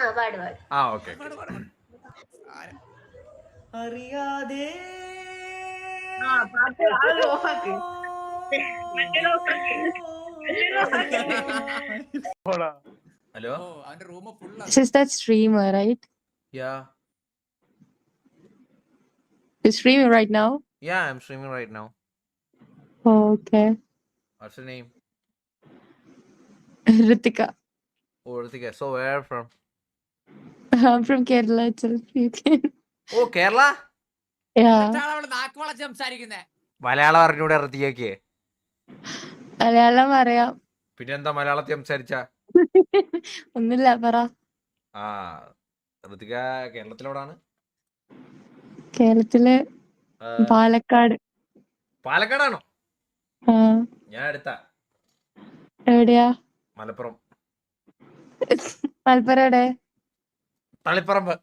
ആ പാട് പാട് ആ ഓക്കെ പാട്, പാട്, പാട്. ആരാ? അറിയാതെ ആ പാട്ട് അത് ഓഫാക്ക് മറ്റേത് ഓഫാക്ക് മറ്റേത് ഓഫാക്ക് ഹലോ ഓ അവന്റെ room full This is that streamer, right? Yeah You're streaming right now? Yeah I'm streaming right now Oh, okay. What's your name Ritika. Oh Ritika so where from I'm from Kerala itself. You can. ഓ Kerala? Yeah. അവൾ നാക്ക് വളച്ച് സംസാരിക്കുന്നത് മലയാളം അറിഞ്ഞൂടെ ഋതികയ്ക്ക് മലയാളം അറിയാം. പിന്നെന്താ മലയാളത്തിൽ സംസാരിച്ച? ഒന്നുമില്ല പറ. ആ ഋതിക കേരളത്തിലെവിടാണ്? കേരളത്തിൽ ആ, പാലക്കാട്. പാലക്കാടാണോ? ആ. ഞാൻ അടുത്ത. എവിടെയാ? മലപ്പുറം. മലപ്പുറം എവിടെ? തളിപ്പറമ്പ്.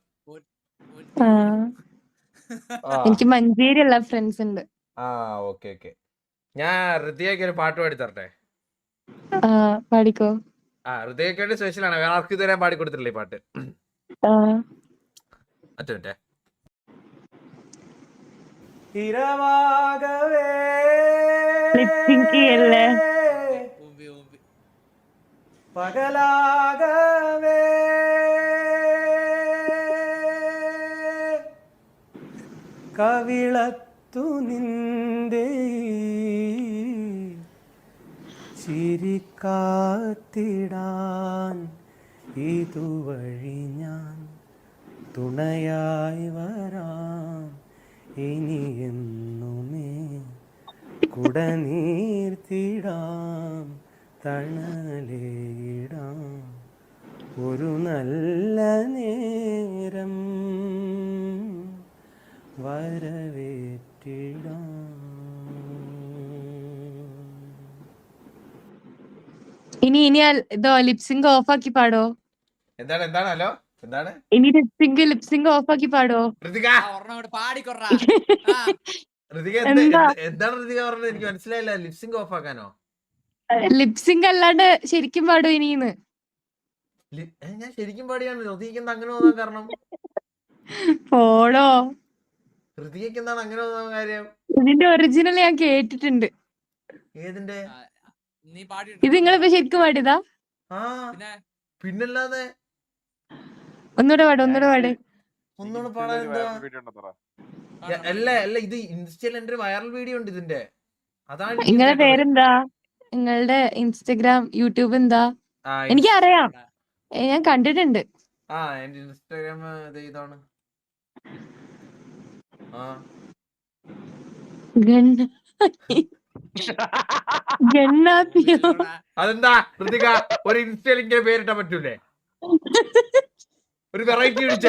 എനിക്ക് മഞ്ചേരി ഉള്ള ഫ്രണ്ട്സ് ഉണ്ട്. ആ ഓക്കേ ഓക്കേ. ഞാൻ ഹൃദയക്ക് ഒരു പാട്ട് പാടി തരട്ടെ? ആ പാടിക്കോ? ആ ഹൃദയക്ക് വേണ്ടി സ്പെഷ്യലാണ് വേറെ ആർക്കും ഇതുവരെ പാടി കൊടുത്തിട്ടില്ല ഈ പാട്ട്. അറ്റേ പകലാ കവിളത്തു നിന്റെ ചിരിക്കാത്തിടാൻ ഇതുവഴി ഞാൻ തുണയായി വരാം. ഇനി എന്നുമേ കുടനീർത്തിടാം തണലേടാം ഒരു നല്ല നേരം വരവേറ്റിടാം. ഇനി ഇനി ഇതോ ലിപ്സിംഗ് ഓഫ് ആക്കി പാടോ? എന്താണ് എന്താണ് ഹലോ? എന്താണ്? ഇനി ലിപ്സിംഗ് ലിപ്സിംഗ് ഓഫ് ആക്കി പാടോ? ഋതിക! ഋതിക എന്ത്- എന്താണ് ഋതിക പറഞ്ഞത്? എനിക്ക് മനസ്സിലായില്ല. ലിപ്സിംഗ് ഓഫ് ആക്കാനോ ലിപ്സിംഗ് അല്ലാണ്ട് ശരിക്കും പാടോ ഇനിന്ന് ഞാൻ ശരിക്കും പാടിയാണ്? ഋതികയ്ക്ക് അങ്ങനെ തോന്നാൻ കാരണം? പോടോ. ഋതികയ്ക്ക് എന്താണ് അങ്ങനെ കാര്യം? ഇതിന്റെ ഒറിജിനൽ ഞാൻ കേട്ടിട്ടുണ്ട്. ഏതിന്റെ? നീ പാടി ഇത് നിങ്ങളിപ്പോ ശരിക്കും പാടിയതാ? ആ പിന്നെ? പിന്നല്ലാതെ? ഒന്നുകൂടെ പാട് ഒന്നുകൂടെ പാട്. ഒന്നുകൂടെ പാടാൻ എന്താ? അല്ല അല്ല ഇത് ഇൻസ്റ്റയിൽ എന്റെ ഒരു വൈറൽ വീഡിയോ ഉണ്ട് ഇതിന്റെ. അതാണ് നിങ്ങളുടെ. പേരെന്താ? നിങ്ങളുടെ ഇൻസ്റ്റഗ്രാം യൂട്യൂബ് എന്താ? എനിക്ക് അറിയാം ഞാൻ കണ്ടിട്ടുണ്ട്. ആ എന്റെ ഇൻസ്റ്റാഗ്രാം ഇത് ഇതാണ്. അതെന്താ? ഋതിക ഒരു ഇങ്ങനെ പേരിട്ടാ പറ്റൂലേ? ഒരു വെറൈറ്റി വിളിച്ച.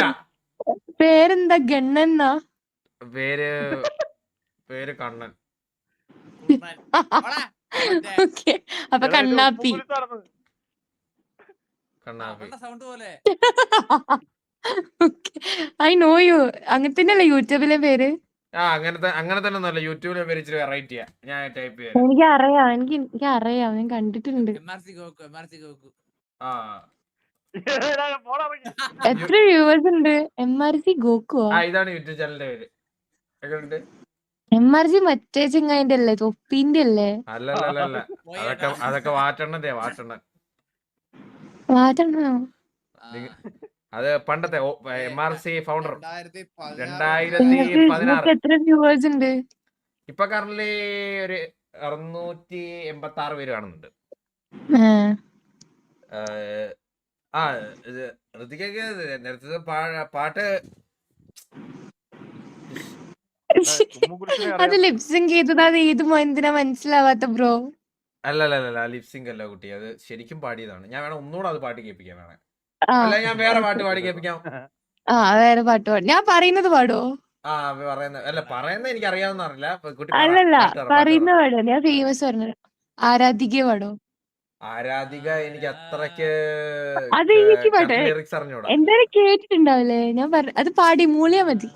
പേരെന്താ? ഗണ്ണെന്നാ പേര് പേര് കണ്ണൻ. ഓക്കെ. അപ്പൊ കണ്ണാപ്പി. കണ്ണാപ്പി. സൗണ്ട് പോലെ. ഐ നോ യു അങ്ങനെ തന്നെയല്ലേ യൂട്യൂബിലെ പേര്? ആ അങ്ങനത്തെ അങ്ങനെ തന്നെ ഒന്നുമല്ല യൂട്യൂബിലെ പേര് ഇച്ചിരി വെറൈറ്റിയാ ഞാൻ ടൈപ്പ് ചെയ്യാം. എനിക്ക് അറിയാം എനിക്ക് എനിക്ക് അറിയാം ഞാൻ കണ്ടിട്ടുണ്ട് ആ. എത്ര വ്യൂവേഴ്സ് ഉണ്ട്? എം ആർ സി ഗോക്കുവോ? ആ ഇതാണ് യൂട്യൂബ് ചാനലിന്റെ പേര്. എങ്ങനെയുണ്ട് എം ആർ സി മറ്റേ ചെങ്ങായിന്റെ അല്ലേ? തൊപ്പിന്റെ അല്ലേ? അല്ല അല്ല അല്ല അല്ല അതൊക്കെ അതൊക്കെ വാറ്റണ്ണന്റെ വാറ്റണ്ണൻ. മാറ്റണോ നിങ്ങ- അത് പണ്ടത്തെ എം ആർ സി ഫൗണ്ടർ രണ്ടായിരത്തി പതിനാറ്. ഇപ്പൊ കറന്റ് ഒരു അറുന്നൂറ്റി എൺപത്തി ആറ് പേര് കാണുന്നുണ്ട്. ആ, ആ നേരത്തെ പാട്ട് അത് ലിപ്സിംഗ് ചെയ്തത് അത് ഏത് എന്തിനാ മനസ്സിലാവാത്ത ബ്രോ അല്ല അല്ല അല്ല ലിപ്സിംഗ് അല്ല കുട്ടി. അത് ശരിക്കും പാടിയതാണ്. ഞാൻ വേണം ഒന്നുകൂടെ അത് പാട്ട് കേൾപ്പിക്കാൻ വേണേ. അല്ല ഞാൻ വേറെ പാട്ട് പാടി കേൾപ്പിക്കാം. ആ വേറെ പാട്ട് പാടും. ഞാൻ പറയുന്നത് പാടോ? ആ പറയുന്ന അല്ല പറയുന്നത് എനിക്ക് അറിയാവുന്ന അറിയില്ല കുട്ടി അല്ലല്ല പറയുന്ന പറ. പാടോ? ഞാൻ ഫേമസ് പറഞ്ഞു ആരാധിക പാടോ? ആരാധിക എനിക്ക് അത്രയ്ക്ക് അത് എനിക്ക് പാട്ടെ. ലിറിക്സ് അറിഞ്ഞൂടാ. എന്തായാലും കേട്ടിട്ടുണ്ടാവില്ലേ? ഞാൻ പറ അത് പാടി മൂളിയാ മതി.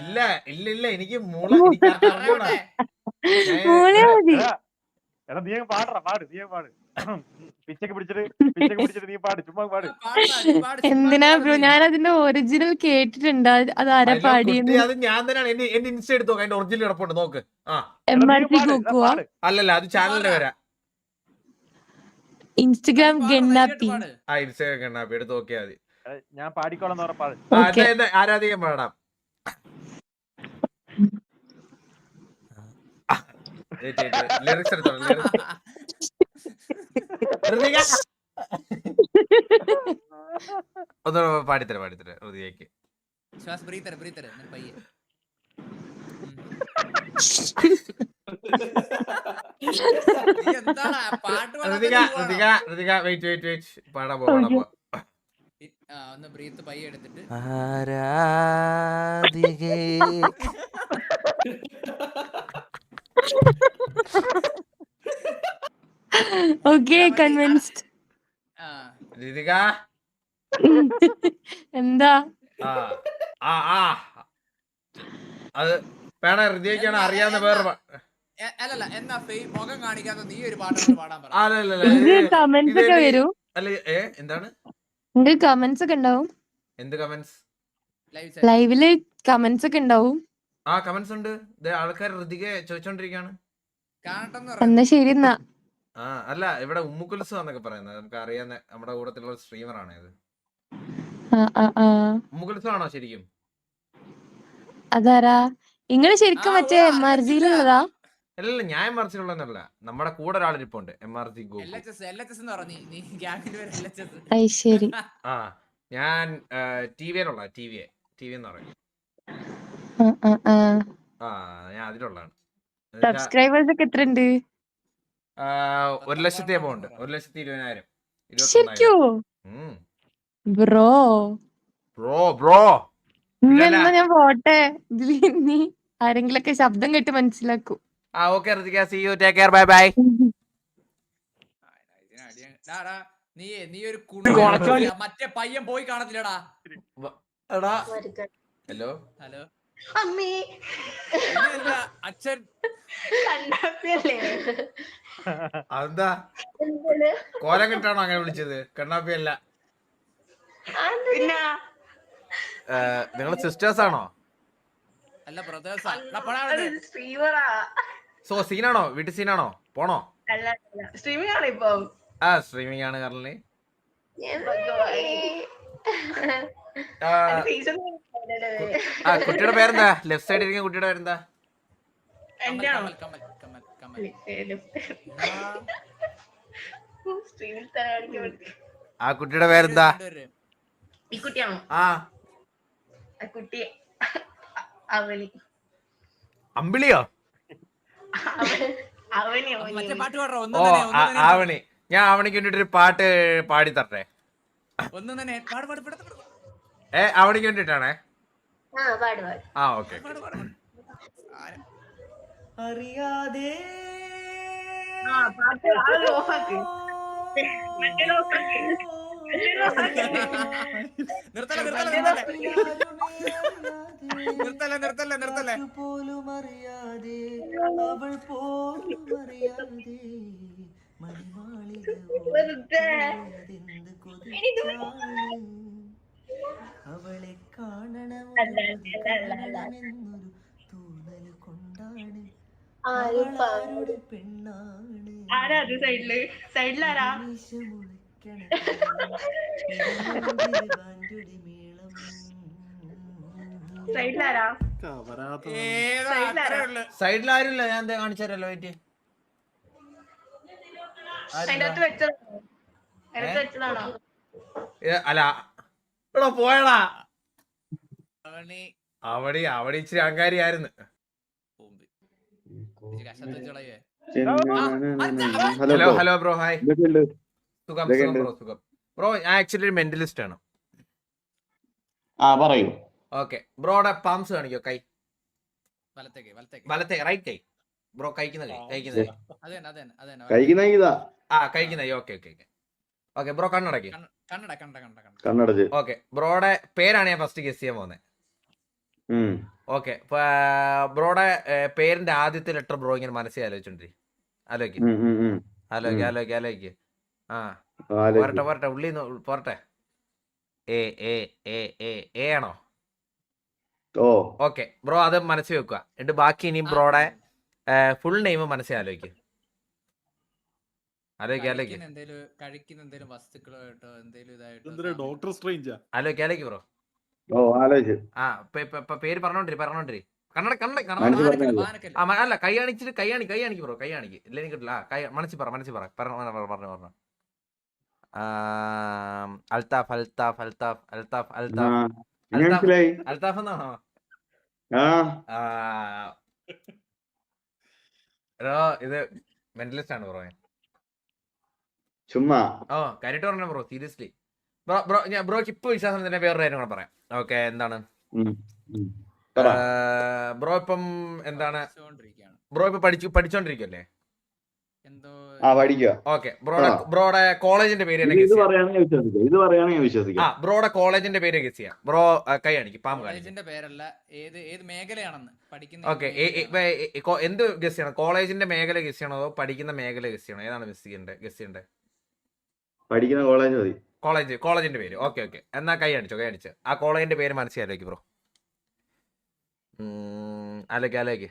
ഇല്ല ഇല്ല ഇല്ല എനിക്ക് മൂള മൂളിയാ മതി. എടാ നീ പാടടാ പാട് നീ പാട്. പിച്ചക്ക് പിടിച്ചിട്ട് പിച്ചക്ക് പിടിച്ചിട്ട് നീ പാട് ചുമ്മാ പാട്. പാടാ, പാട്, എന്തിനാ ബ്രോ? ഞാൻ അതിന്റെ ഒറിജിനൽ കേട്ടിട്ടുണ്ട്. അത് ആരാ അയ്യോ, അത് ഞാൻ തന്നെയാണ്. എന്റെ എന്റെ ഇൻസ്റ്റ എടുത്ത്? നോക്ക് അതിന്റെ ഒറിജിനൽ കിടപ്പുണ്ട് നോക്ക്. ആ. എം ആർ പാട്, പാട്. അല്ലല്ല അത് ചാനലിന്റെ വരാ ഇൻസ്റ്റഗ്രാം പാട്, ഗണ്ണാപ്പി. ആ ഇൻസ്റ്റഗ്രാം ഗണ്ണാപ്പി എടുത്ത് നോക്കിയാൽ മതി. ഞാൻ പാടിക്കോളാം എന്ന് പറഞ്ഞ പാട്. ആ, ഓക്കെ. എന്നാ, എന്നാ, ആരാധികം പാടാം? ലിറിക്സ് എടുത്തോളൂ lyrics. ഋതിക. ഒന്ന് പാടിത്തരാം പാടിത്തരാം ഋതികയ്ക്ക് ശ്വാസ് ബ്രീത്തര ബ്രീത്തര പയ്യെ ഒന്ന് ബ്രീത്ത് പയ്യ എടുത്തിട്ട്. ആരാധികേ. ഓക്കെ കൺവിൻസ്ഡ് ആ എന്താ? ആ ആ ആ. അത് വേണ ഹൃദയക്കാണ്? അറിയാവുന്ന വേറെ അല്ലല്ല എന്നാ ഫെയ് മുഖം കാണിക്കാത്ത നീ ഒരു പാട്ട് പാടാൻ പറ. കമന്റ്സ് ഒക്കെ വരൂ? അല്ല ഏ എന്താണ്? കമന്റ്സ് ഒക്കെ ഉണ്ടാവും? എന്ത് കമന്റ്സ് ലൈവ് ലൈവിൽ കമന്റ്സ് ഒക്കെ ഉണ്ടാവും. ആ കമന്റ്സ് ഉണ്ട്. ദേ ആൾക്കാർ ഋതിക ചോദിച്ചോണ്ടിരിക്കാണ്. എന്നാ ശരി എന്നാ. ആ അല്ല ഇവിടെ ഉമ്മുക്കുൽസ് എന്നൊക്കെ പറയുന്നത്. നമുക്ക് അറിയാവുന്ന നമ്മുടെ കൂടത്തിലുള്ള സ്ട്രീമർ ആണ് ഇത്. ആ ആ ആ. ഉമ്മുക്കുൽസ് ആണോ ശരിക്കും? അതാരാ? നിങ്ങൾ ശരിക്കും മറ്റേ എം ആർ ജിയിലുള്ളതാ അല്ലല്ല ഞാൻ എം ആർ സിയിലുള്ളതല്ല നമ്മുടെ കൂടെ ഒരാളിരിപ്പുണ്ട് M R G L H S L H S എന്ന് പറഞ്ഞു. നീ ഗ്യാങ്ങിന്റെ വരെ എൽ എച്ച് എസ്. അത് ശരി ആ ഞാൻ ടി വിയിലുള്ള ടി വി ടി വി എന്ന് പറയും. ആ ഞാൻ അതിലുള്ളതാണ്. സബ്സ്ക്രൈബേഴ്സ് ഒക്കെ എത്ര ഉണ്ട് ഒരു ലക്ഷത്തി ഉണ്ട്. ഒരു ലക്ഷത്തി ഇരുപതിനായിരം. ബ്രോ. Bro bro. ഇല്ലല്ല. ഞാൻ പോട്ടെ? നീ ആരെങ്കിലൊക്കെ ശബ്ദം കേട്ട് മനസ്സിലാക്കൂ. ആ okay Ritika see you take care bye bye നീ നീ ഒരു മറ്റേ പയ്യൻ പോയി കാണത്തില്ലടാ. എടാ. Hello hello. അമ്മേ. അച്ഛൻ. കണ്ണാപ്പിയല്ലേ അതെന്താ? കോലം കിട്ടാണോ അങ്ങനെ വിളിച്ചത്? കണ്ണാപ്പി അല്ല പിന്നെ? നിങ്ങൾ സിസ്റ്റേഴ്സ് ആണോ? അല്ല ബ്രദേഴ്സാ സോ സീനാണോ വീട്ടിൽ സീനാണോ പോണോ? അല്ല സ്ട്രീമിംഗ് ആണ് ഇപ്പൊ. ആ സ്ട്രീമിംഗ് ആണ് കറന്റ് ആ കുട്ടിയുടെ പേരെന്താ? ലെഫ്റ്റ് സൈഡിൽ ഇരിക്കുന്ന കുട്ടിയുടെ പേരെന്താ? ആ. കുട്ടിയുടെ പേരെന്താ? ഈ കുട്ടിയാണോ? ആ. കുട്ടി അവലി അമ്പിളിയോ? ഓ ആവണി. ഞാൻ ആവണിക്ക് വേണ്ടിട്ട് ഒരു പാട്ട് പാടി തരട്ടെ? ഏ ആവണിക്ക് വേണ്ടിട്ടാണേ? ആ ഓക്കെ പാട് പാട് പാട്. ആരാ? ആ പാട്ട് അത് ഓഫാക്ക് മറ്റേ ഓഫാക്ക് മറ്റേ ഓഫാക്ക് നിർത്തല്ലേ നിർത്തല്ലേ നിർത്തല നിർത്തല നിർത്തല നിർത്തല്ലേ? പോലും അറിയാതെ അവൾ പോലും അറിയാതെ അവളെ കാണണമെന്നൊരു ആരും അവൾ പെണ്ണാണ്. ആരാ അത് സൈഡിൽ? സൈഡിലാരാ? സൈഡിലാരാ? ഏതാ സൈഡിലാരാ? സൈഡിൽ ആരുമില്ല ഞാൻ വെയിറ്റ്. അല്ല. എടാ പോയടാ. അവണി. അവിടെ അവിടെ ഇച്ചിരി അഹങ്കാരി ആയിരുന്നു പൂമ്പി. ഇച്ചിരി കഷത്ത് വെച്ച് കളയുവേ. Hello hello bro hi. സുഖം സുഖം ബ്രോ സുഖം. ബ്രോ ഞാൻ ആക്ച്വലി ഒരു മെന്റലിസ്റ്റ് ആണ്. ആ പറയൂ. ഓക്കെ ബ്രോടെ പാംസ് കാണിക്കോ? കൈ. വലത്തേക്ക് വലത്തേക്ക്. വലത്തേക്ക് റൈറ്റ് കൈ. ബ്രോ കഴിക്കുന്ന കൈ കഴിക്കുന്ന കൈ. അത് തന്നെ അത് തന്നെ അത് തന്നെ കഴിക്കുന്ന ഇതാ. ആ കഴിക്കുന്ന കൈ. Okay okay okay okay bro കണ്ണടക്കി. കണ്ണ- കണ്ണട കണ്ട കണ്ട കണ്ട കണ്ണടച്ച്. ഓക്കെ ബ്രോയുടെ പേരാണ് ഞാൻ ഫസ്റ്റ് ഗസ് ചെയ്യാൻ പോകുന്നത് ഓക്കെ. ബ്രോയുടെ പേരിന്റെ ആദ്യത്തെ ലെറ്റർ ബ്രോ ഇങ്ങനെ മനസ്സിൽ ആലോചിച്ചോണ്ടി ആലോചിക്ക ആലോചിക്ക ആലോചിക്ക. ആലോചിക്ക്. ആലോചിക്ക് ആലോചിക്ക് ആ. ആലോചിക്ക്. പോരട്ടെ പോരട്ടെ ഉള്ളി പോരട്ടെ. A A A A A ആണോ? ഓക്കെ. ബ്രോ അത് മനസ്സിൽ വെക്കുക എന്നിട്ട് ബാക്കി ഇനിയും ബ്രോയുടെ ഫുൾ നെയിം മനസ്സിൽ ആലോചിക്കും ആലോചിക്കുക ഇതായിട്ടോ എന്തൊരു ഡോക്ടർ സ്ട്രേഞ്ചാ ആലോചിക്ക ആലോചിക്ക ബ്രോ. ഓ ആലോചിച്ച്. ആ ഇപ്പൊ- പേര് പറഞ്ഞോണ്ടിരി പറഞ്ഞോണ്ടിരി. കണ്ണട കണ്ണട കണ്ണട. അല്ല കൈ കാണിച്ചിട്ട് കൈ കാണി കൈ കാണിക്ക് ബ്രോ കൈ കാണിക്ക് ഇല്ല എനിക്ക് കിട്ടില്ല കൈ മനസ്സിൽ പറ മനസ്സിൽ പറ. പറഞ്ഞു പറഞ്ഞു പറഞ്ഞു അൽതാഫ് അൽതാഫ് അൽതാഫ് അൽതാഫ് അൽതാഫ്. അൽതാഫ് മനസ്സിലായി അൽത്താഫ് എന്നാണോ? ആ. ആ, ബ്രോ ഇത് മെന്റലിസ്റ്റ് ആണ് ബ്രോ. ചുമ്മാ. ഓ കാര്യമായിട്ട് പറഞ്ഞു ബ്രോ സീരിയസ്ലി ബ്രോ ബ്രോ ഞാൻ ബ്രോക്ക് ഇപ്പൊ വിശ്വാസം തന്നെ വേറൊരു കാര്യം കൂടെ പറയാം. ഓക്കെ എന്താണ്. ബ്രോ ഇപ്പം എന്താണ്? ബ്രോ ഇപ്പൊ പഠിച്ചു പഠിച്ചോണ്ടിരിക്കല്ലേ എന്തോ ആ പഠിക്കുക ഓക്കെ ബ്രോയുടെ ബ്രോടെ കോളേജിന്റെ പേര് ആ ബ്രോടെ കോളേജിന്റെ പേര് ഗസ് ചെയ്യാം. ബ്രോ കൈ കാണിക്കും പാമ്പ് കാണിക്കും. കോളേജിന്റെ പേരല്ല ഏത് ഏത് മേഖലയാണെന്ന്? പഠിക്കുന്ന ഓക്കെ എന്ത് ഗസ് ചെയ്യണം? കോളേജിന്റെ മേഖല ഗസ് ചെയ്യണോ? പഠിക്കുന്ന മേഖല ഗസ് ചെയ്യണോ? ഏതാണ് ഗസ് ചെയ്യണ്ടേ? ഗസ് ചെയ്യണ്ടേ? പഠിക്കുന്ന കോളേജ് മതി. കോളേജ് കോളേജിന്റെ പേര്. Okay okay. എന്നാ കൈ അടിച്ചോ കൈ അടിച്ച്. ആ കോളേജിന്റെ പേര് മനസ്സിലാക്കി ബ്രോ? അലക്ക് അലക്ക്.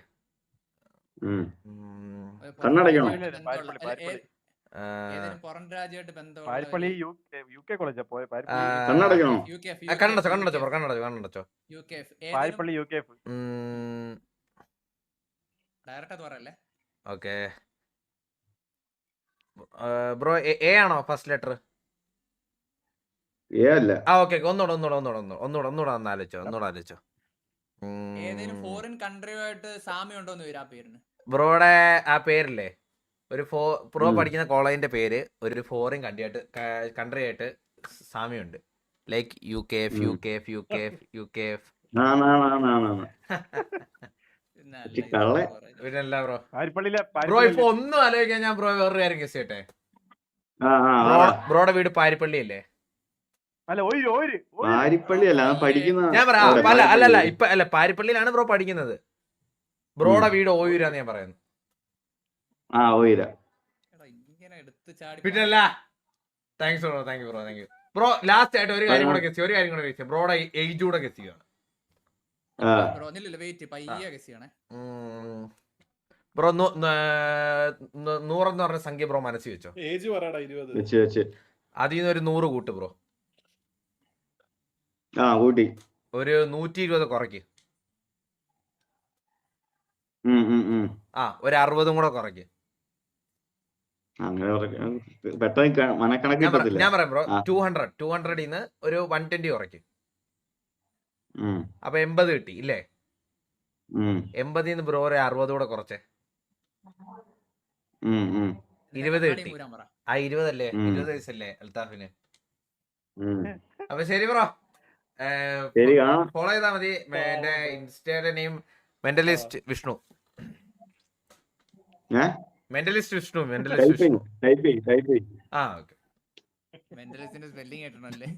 ഉം. ഒരു പുറം കണ്ണടയ്ക്കണോ? രാജ്യമായിട്ട് ബന്ധമുള്ള- പാരിപ്പള്ളി, അല്ല, ഏ- പാരിപ്പള്ളി. ഏതെങ്കിലും പുറം രാജ്യമായിട്ട് ബന്ധമുള്ള പാരിപ്പള്ളി ഒരു- യു യു കെ കോളേജാ പോയ? ആ, പാരിപ്പള്ളി കണ്ണടയ്ക്കണോ? UKF, കണ്ണടച്ചോ UKF, കണ്ണടച്ചോ ബ്രോ കണ്ണടച്ചോ കണ്ണടച്ചോ. UKF. ഏതെങ്കിലും Parippally U K F. Direct അത് പറയല്ലേ? ഓക്കെ. ബ്രോ എ ആണോ ഫസ്റ്റ് ലെറ്റർ ഏ അല്ല ആ ഓക്കെ. ഒന്നൂടെ ഒന്നൂടെ ഒന്നൂടെ ഒന്നൂടെ. ഒന്നൂടെ ഒന്നൂടെ ഒന്ന് ആലോചിച്ചോ ഒന്നൂടെ ആലോചിച്ചോ. ഏതെങ്കിലും ഫോറിൻ കൺട്രിയുമായിട്ട് സാമ്യം ഉണ്ടോന്ന് വരും ആ പേരിന്? ബ്രോയുടെ ആ പേരില്ലേ? ഒരു ഫോ പ്രോ പഠിക്കുന്ന കോളേജിന്റെ പേര് ഒരു ഫോറിൻ കൺട്രി ആയിട്ട് കൺട്രി ആയിട്ട് സാമ്യമുണ്ട്. Like U K F U K F U K F U K F. പിന്നല്ല ബ്രോ? ബ്രോ ഇപ്പൊ ഒന്നും ആലോചിക്കാൻ ഞാൻ ബ്രോ വേറൊരു കാര്യം ഗസ് ചെയ്യട്ടെ. ബ്രോയുടെ വീട് പാരിപ്പള്ളി അല്ലേ അല്ല ഒരു ഒരു ഒരു. പാരിപ്പള്ളി അല്ല ഞാൻ പഠിക്കുന്ന ഞാൻ പറയാം അവിടെ, അല്ല അല്ല അല്ല ഇപ്പൊ അല്ല പാരിപ്പള്ളിയിലാണ് ബ്രോ പഠിക്കുന്നത്. ബ്രോടെ വീട് ഓയൂരാന്ന് ഞാൻ പറയുന്നു ആ ഓയൂര എടാ, ഇങ്ങനെ എടുത്ത് ചാടി പിന്നല്ല. Thanks bro thank you bro thank you bro last ആയിട്ട് ഒരു കാര്യം കൂടെ ഗസ് ഒരു കാര്യം കൂടെ ഗസ് ബ്രോയുടെ ഏജ് കൂടെ ഗസ് ചെയ്യാണ്. ബ്രോ നൂറെന്ന് പറഞ്ഞ സംഖ്യ ബ്രോ മനസ്സിൽ വെച്ചോ? ഏജ് പറയടാ ഇരുപത്. വെച്ച് വെച്ച്. അതിൽ നിന്ന് ഒരു നൂറ് കൂട്ട് ബ്രോ. ആ കൂട്ടി. ഒരു നൂറ്റി ഇരുപത് കുറയ്ക്ക് ആ ഒരു അറുപതും കൂടെ കുറയ്ക്ക്. ഞാൻ പറയാം ബ്രോ. ടു ഹൺഡ്രഡ് ടു ഹൺഡ്രഡിൽ നിന്ന് ഒരു വൺ ട്വന്റി കുറയ്ക്ക്. അപ്പൊ എൺപത് കിട്ടി ഇല്ലേ? എൺപതിൽ നിന്ന് ബ്രോ ഒരു അറുപത് കൂടെ കുറച്ചേ. ഇരുപത് കിട്ടി. ആ ഇരുപതല്ലേ. ഇരുപത് വയസ്സല്ലേ അൽത്താഫിന്? അപ്പൊ ശരി ബ്രോ. ഫോളോ ചെയ്താൽ മതി. എന്റെ ഇൻസ്റ്റയുടെ name mentalist Vishnu. Mentalist Vishnu mentalist Vishnu. Type ചെയ്യും ടൈപ്പ് ചെയ്യും ആ ഓക്കെ. മെന്റലിസ്റ്റിന്റെ spelling കേട്ടണല്ലേ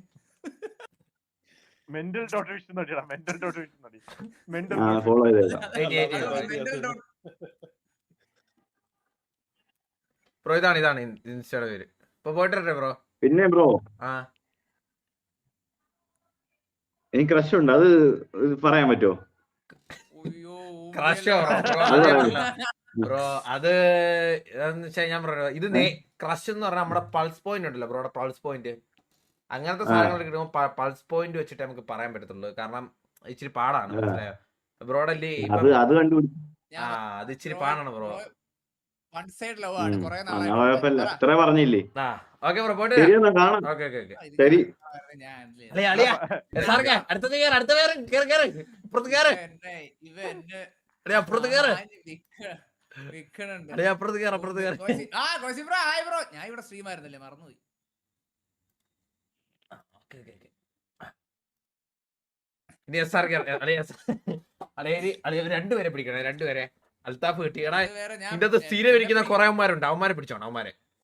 mental dot vision mental dot vision mental follow ചെയ്തേക്കാം ബ്രോ ഇതാണ് ഇതാണ് ഇൻസ്റ്റയുടെ പേര്. ഇപ്പൊ പോയിട്ടേ ബ്രോ? പിന്നെ ബ്രോ ആ. എനിക്ക് ക്രഷ് ഉണ്ട്? അത് പറയാൻ പറ്റുമോ. ബ്രോ അത് ഞാൻ പറഞ്ഞു ഇത് ക്രഷ് എന്ന് പറഞ്ഞാൽ നമ്മുടെ പൾസ് പോയിന്റ് ഉണ്ടല്ലോ ബ്രോയുടെ പൾസ് പോയിന്റ് അങ്ങനത്തെ. സാധനങ്ങൾ കിട്ടുമ്പോൾ പൾസ് പോയിന്റ് വെച്ചിട്ട് നമുക്ക് പറയാൻ പറ്റത്തുള്ളൂ. കാരണം ഇച്ചിരി പാടാണ് ബ്രോയുടെ അല്ലേ അത് ഇച്ചിരി പാടാണ് ബ്രോ വൺ സൈഡ് ലവ് ആണ് കുറെ നാളായി. കുഴപ്പമില്ല പറഞ്ഞില്ലേ? ആ. ഓക്കെ ബ്രോ പോയിട്ട് ഓക്കെ ഓക്കെ ഓക്കെ. ശരി. ഞാൻ അളിയാ അളിയാ സാർക്ക് അടുത്തത് കേറ് അടുത്ത പേര് കേറ് കേറ്. ഇപ്പുറത്ത് എന്നെ അളിയാ അപ്പുറത്ത് വിക്കണുണ്ട്. അളിയാ അപ്പുറത്ത് കേറ് അപ്പുറത്ത് കേറ്. ആ കോശി ബ്രോ ഹായ് ബ്രോ. ഞാൻ ഇവിടെ സ്ട്രീം ആയിരുന്നല്ലേ മറന്നുപോയി. Okay okay okay. ഇനി എസ് ആർ അളിയ അളിയ അളിയ രണ്ടുപേരെ പിടിക്കണേ രണ്ടുപേരെ. അൽത്താഫ് കിട്ടിയടാ ഇതിന്റെ സ്ഥിരം ഇരിക്കുന്ന കുറെ അവന്മാരുണ്ട്. അവന്മാരെ പിടിച്ചോണം അവന്മാരെ.